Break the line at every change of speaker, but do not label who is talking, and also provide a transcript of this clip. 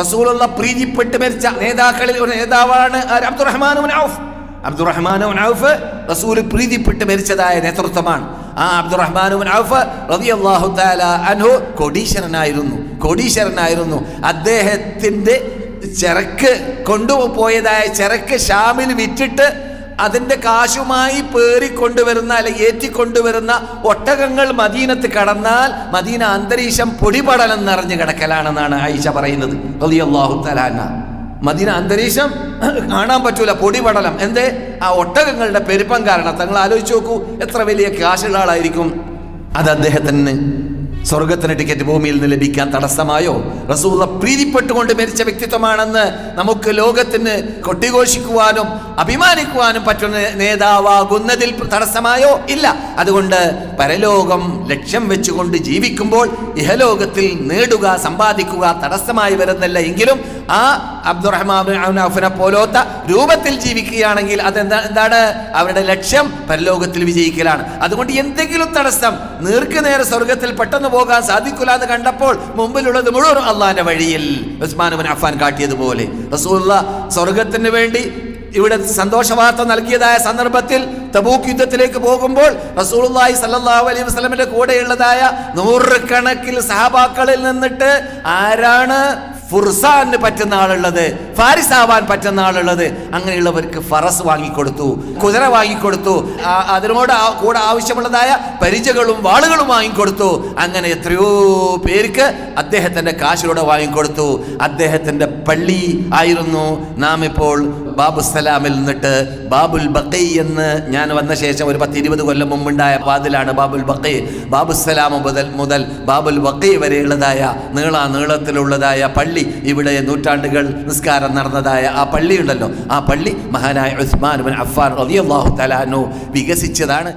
റസൂലുള്ള പ്രീതിപ്പെട്ട് മരിച്ച നേതാക്കളിൽ ഒരു നേതാവാണ് അബ്ദുറഹ്മാൻ ഔഫ്. അബ്ദുറഹ്മാൻ ഔഫ് റസൂൽ പ്രീതിപ്പെട്ട് മരിച്ചതായ നേതൃത്വമാണ്. ആ അബ്ദുറഹ്മാൻ ഔഫ് റളിയല്ലാഹു തആല അൻഹു കോടീശ്വരനായിരുന്നു കോടീശ്വരനായിരുന്നു. അദ്ദേഹത്തിന്റെ ചരക്ക് കൊണ്ടുപോയതായ ചരക്ക് ഷാമിൽ വിറ്റിട്ട് അതിന്റെ കാശുമായി പേറിക്കൊണ്ടുവരുന്ന അല്ലെങ്കിൽ ഏറ്റിക്കൊണ്ടുവരുന്ന ഒട്ടകങ്ങൾ മദീനത്ത് കടന്നാൽ മദീന അന്തരീക്ഷം പൊടിപടലം നിറഞ്ഞു കിടക്കലാണെന്നാണ് ആയിഷ പറയുന്നത്. തആല മദീന അന്തരീക്ഷം കാണാൻ പറ്റൂല പൊടിപടലം. എന്തേ? ആ ഒട്ടകങ്ങളുടെ പെരുപ്പം കാരണം. തങ്ങൾ ആലോചിച്ച് നോക്കൂ എത്ര വലിയ കാശുള്ള ആളായിരിക്കും. അത് അദ്ദേഹത്തിന് സ്വർഗത്തിന് ടിക്കറ്റ് ഭൂമിയിൽ നിന്ന് ലഭിക്കാൻ തടസ്സമായോ? റസൂള്ള പ്രീതിപ്പെട്ടുകൊണ്ട് മരിച്ച വ്യക്തിത്വമാണെന്ന് നമുക്ക് ലോകത്തിന് കൊട്ടിഘോഷിക്കുവാനും അഭിമാനിക്കുവാനും പറ്റുന്ന നേതാവാകുന്നതിൽ തടസ്സമായോ? ഇല്ല. അതുകൊണ്ട് പരലോകം ലക്ഷ്യം വെച്ചുകൊണ്ട് ജീവിക്കുമ്പോൾ ഇഹലോകത്തിൽ നേടുക സമ്പാദിക്കുക തടസ്സമായി വരുന്നില്ല. എങ്കിലും ആ അബ്ദുറഹ്മാനെ പോലോത്ത രൂപത്തിൽ ജീവിക്കുകയാണെങ്കിൽ അതെന്താ എന്താണ്? അവരുടെ ലക്ഷ്യം പരലോകത്തിൽ വിജയിക്കലാണ്. അതുകൊണ്ട് എന്തെങ്കിലും തടസ്സം നീർക്ക് നേരെ സ്വർഗത്തിൽ പെട്ടെന്ന് പോകാൻ സാധിക്കില്ല എന്ന് കണ്ടപ്പോൾ മുമ്പിലുള്ളത് മുഴുവൻ അള്ളാന്റെ വഴിയിൽ ഉസ്മാനുബൻ അഫാൻ കാട്ടിയതുപോലെ. റസൂലുള്ള സ്വർഗത്തിന് വേണ്ടി ഇവിടെ സന്തോഷവാർത്ത നൽകിയതായ സന്ദർഭത്തിൽ തബൂക്ക് യുദ്ധത്തിലേക്ക് പോകുമ്പോൾ റസൂലുള്ളാഹി സല്ലല്ലാഹു അലൈഹി വസല്ലമയുടെ കൂടെയുള്ളതായ നൂറുകണക്കിൽ സഹാബാക്കളിൽ നിന്നിട്ട് ആരാണ് ഫുർസാന് പറ്റുന്ന ആളുള്ളത് ഫാരിസ് ആവാൻ പറ്റുന്ന ആളുള്ളത് അങ്ങനെയുള്ളവർക്ക് ഫറസ് വാങ്ങിക്കൊടുത്തു കുതിര വാങ്ങിക്കൊടുത്തു അതിനോട് കൂടെ ആവശ്യമുള്ളതായ പരിചകളും വാളുകളും വാങ്ങിക്കൊടുത്തു. അങ്ങനെ എത്രയോ പേർക്ക് അദ്ദേഹത്തിന്റെ കാശിലൂടെ വാങ്ങിക്കൊടുത്തു. അദ്ദേഹത്തിന്റെ പള്ളി ആയിരുന്നു. നാം ഇപ്പോൾ ബാബു സലാമിൽ നിന്നിട്ട് ബാബുൽ ബക്കൈ എന്ന് ഞാൻ വന്ന ശേഷം ഒരു പത്ത് ഇരുപത് കൊല്ലം മുമ്പുണ്ടായ വാതിലാണ് ബാബുൽ ബക്കൈ ബാബു സലാം മുതൽ മുതൽ ബാബുൽ ബക്കൈ വരെയുള്ളതായ നീള നീളത്തിലുള്ളതായ പള്ളി ഇവിടെ നൂറ്റാണ്ടുകൾ നിസ്കാരം നടന്നതായ ആ പള്ളിയുണ്ടല്ലോ. ആ പള്ളി മഹാനായ ഉസ്മാൻ അഫ്ഫാൻ റളിയല്ലാഹു തലാനു വികസിച്ചതാണ്.